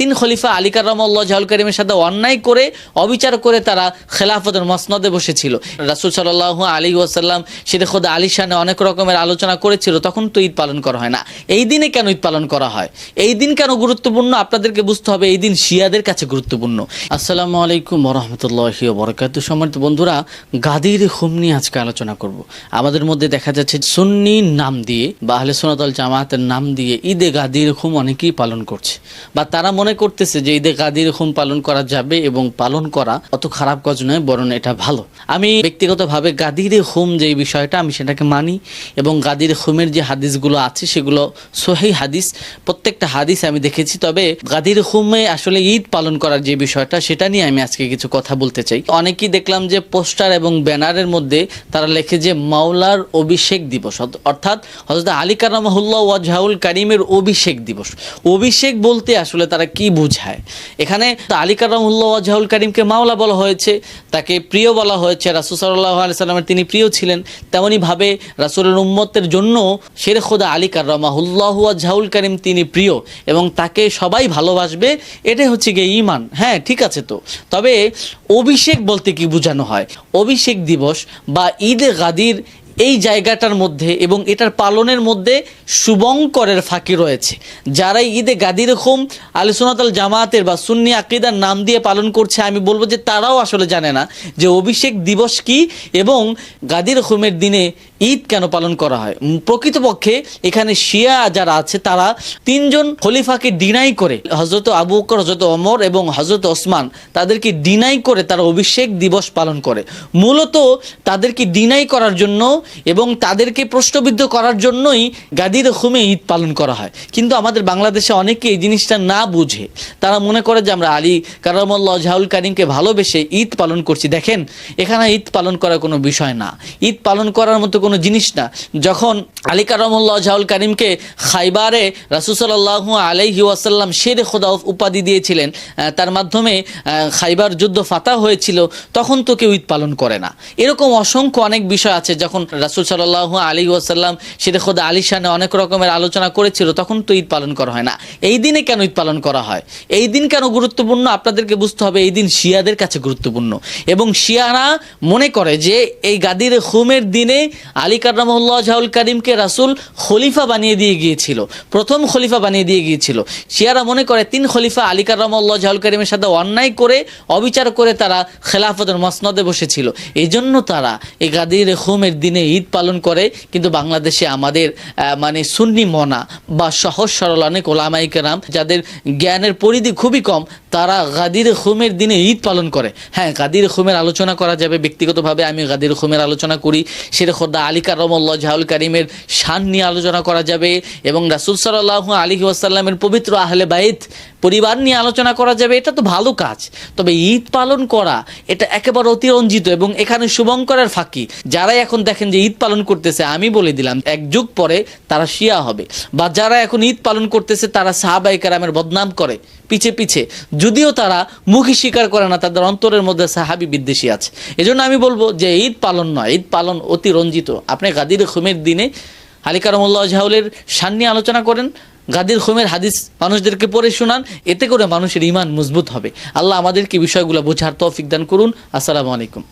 তিন খলিফা আলী কারামল্লাহ জাহুল করিমের সাথে অন্যায় করে, অবিচার করে তারা খেলাফতের মসনদে বসেছিল। রাসুল সাল্লাহ আলী ওয়াসাল্লাম সেটা খোদা আলী শানে অনেক রকমের আলোচনা করেছিল, তখন তো ঈদ পালন করা হয় না। এই দিনে কেন ঈদ পালন করা হয়? এই দিন কেন গুরুত্বপূর্ণ? আপনাদেরকে বুঝতে হবে এই দিন শিয়াদের কাছে গুরুত্বপূর্ণ। আসসালামু আলাইকুম রহমতুল্লাহি বরকাত সম্মানিত বন্ধুরা, গাদির হুম নিয়ে আজকে আলোচনা করব। আমাদের মধ্যে দেখা যাচ্ছে সুন্নি নাম দিয়ে বা আহলে সোনাতল জামাতের নাম দিয়ে ঈদে গাদির হুম অনেকেই পালন করছে। বা তারা মনে করতেছে যে ঈদে গাদির হুম পালন করা যাবে এবং পালন করা অত খারাপ কাজ নয়, বরং এটা ভালো। আমি ব্যক্তিগতভাবে গাদির হুম যে বিষয়টা আমি সেটাকে মানি এবং গাদির হুমের যে হাদিসগুলো আছে সেগুলো সহি হাদিস। প্রত্যেকটা হাদিস আমি দেখেছি, তবে গাদির হুমে আসলে ঈদ পালন করার যে বিষয়টা সেটা নিয়ে আমি আজকে কিছু কথা বলতে চাই। অনেকেই দেখলাম যে পোস্টার এবং ব্যানারের মধ্যে তারা লেখে যে মাওলার অভিষেক দিবস, অর্থ- অর্থাৎ হজরত আলী কারামহুল্লাহ ওয়াজহাউল কারিমের অভিষেক দিবস। অভিষেক বলতে আসলে তারা কি বুঝায়? এখানে আলী কারামহুল্লাহ ওয়াজহাউল কারিমকে মাওলা বলা হয়েছে, তাকে প্রিয় বলা হয়েছে। রাসুল সাল্লাহ আলিয়াল্লামের তিনি প্রিয় ছিলেন। তেমনইভাবে রাসুলের উম্মতের জন্য শের খোদা আলী কার্রামাহুল্লাহ ওয়াজহাউল কারিম তিনি প্রিয় এবং তাকে সবাই ভালোবাসবে, এটাই হচ্ছে গিয়ে ইমান হ্যাঁ ঠিক আছে তো। তবে অভিষেক বলতে কি বোঝানো হয়? অভিষেক দিবস বা ঈদে গাদির এই জায়গাটার মধ্যে এবং এটার পালনের মধ্যে শুভঙ্করের ফাঁকি রয়েছে। যারা ঈদে গাদির হোম আলিসোনাতাল জামাতের বা সুন্নি আকিদার নাম দিয়ে পালন করছে, আমি বলব যে তারাও আসলে জানে না যে অভিষেক দিবস কি এবং গাদির হোমের দিনে ঈদ কেন পালন করা হয়। প্রকৃতপক্ষে এখানে শিয়া যারা আছে, তারা তিনজন খলিফাকে ডিনাই করে হজরত আবু বকর হজরত অমর এবং হজরত ওসমান, তাদেরকে ডিনাই করে তারা অভিষেক দিবস পালন করে। মূলত তাদেরকে ডিনাই করার জন্য এবং তাদেরকে প্রশ্নবিদ্ধ করার জন্যই গাদির হুমে ঈদ পালন করা হয়। কিন্তু আমাদের বাংলাদেশে অনেকে এই জিনিসটা না বুঝে। তারা মনে করে যে আমরা আলী কারামল্লা জাহুল কারিমকে ভালোবেসে ঈদ পালন করছি। দেখেন, এখানে ঈদ পালন করার কোনো বিষয় না। ঈদ পালন করার মতো কোনো জিনিস না। যখন আলী কারামুল্লাহ জাহুল কারিমকে খাইবারে রাসুসাল্লাহ আলাইহি ওয়াসাল্লাম শের খোদা উপাধি দিয়েছিলেন। তার মাধ্যমে খাইবার যুদ্ধ ফাতা হয়েছিল, তখন তো কেউ ঈদ পালন করে না। এরকম অসংখ্য অনেক বিষয় আছে, যখন রাসুল সাল্লাহ আলী ওয়াসাল্লাম শের খোদা আলী শানে অনেক রকমের আলোচনা করেছিল, তখন তো ঈদ পালন করা হয় না। এই দিনে কেন ঈদ পালন করা হয়? এই দিন কেন গুরুত্বপূর্ণ? আপনাদেরকে বুঝতে হবে, এই দিন শিয়াদের কাছে গুরুত্বপূর্ণ। এবং শিয়ারা মনে করে যে, এই গাদির হুমের দিনে আলী কার্রামুল্লাহ জাহুল কারিমকে রাসুল খলিফা বানিয়ে দিয়ে গিয়েছিল। প্রথম খলিফা বানিয়ে দিয়ে গিয়েছিল। শিয়ারা মনে করে তিন খলিফা আলী কার্রামুল্লাহ জাহুল কারিমের সাথে অন্যায় করে, অবিচার করে তারা খেলাফতের মসনদে বসেছিল। এই জন্য তারা এই গাদির হুমের দিনে ঈদ পালন করে, কিন্তু বাংলাদেশে আমাদের মানে সুন্নি মনা বা সহজ সরল অনেক ওলামাই কেরাম, যাদের জ্ঞানের পরিধি খুবই কম তারা গাদির খুমের দিনে ঈদ পালন করে। হ্যাঁ গাদির খুমের আলোচনা করা যাবে ব্যক্তিগতভাবে, আমি গাদির খুমের আলোচনা করি। সেটা খোদ্দা আলী কারমল্লাহ জাহুল কারিমের শান নিয়ে আলোচনা করা যাবে এবং রাসুল সাল্লাহ আলী ওয়াসাল্লামের পবিত্র আহলে বাইত পরিবার নিয়ে আলোচনা করা যাবে। এটা তো ভালো কাজ। তবে ঈদ পালন করা, এটা একেবারে অতিরঞ্জিত এবং এখানে শুভঙ্করের ফাঁকি। যারাই এখন দেখেন যে ঈদ পালন করতেছে, আমি বলে দিলাম, এক যুগ পরে তারা শিয়া হবে। বা যারা এখন ঈদ পালন করতেছে, তারা সাহাবাই কারামের বদনাম করে। পিছে পিছে। যদিও তারা মুখী স্বীকার করে না, তাদের অন্তরের মধ্যে সাহাবি বিদ্বেষী আছে। এজন্য আমি বলব যে ঈদ পালন নয়, ঈদ পালন অতি রঞ্জিত। আপনি গাদির খুমের দিনে হালিকা রহমুল্লাহ জাহুলের সান্নি আলোচনা করেন, গাদির খুমের হাদিস মানুষদেরকে পড়ে শোনান, এতে করে মানুষের ইমান মজবুত হবে। আল্লাহ আমাদেরকে বিষয়গুলো বোঝার তৌফিক দান করুন। আসসালামু আলাইকুম।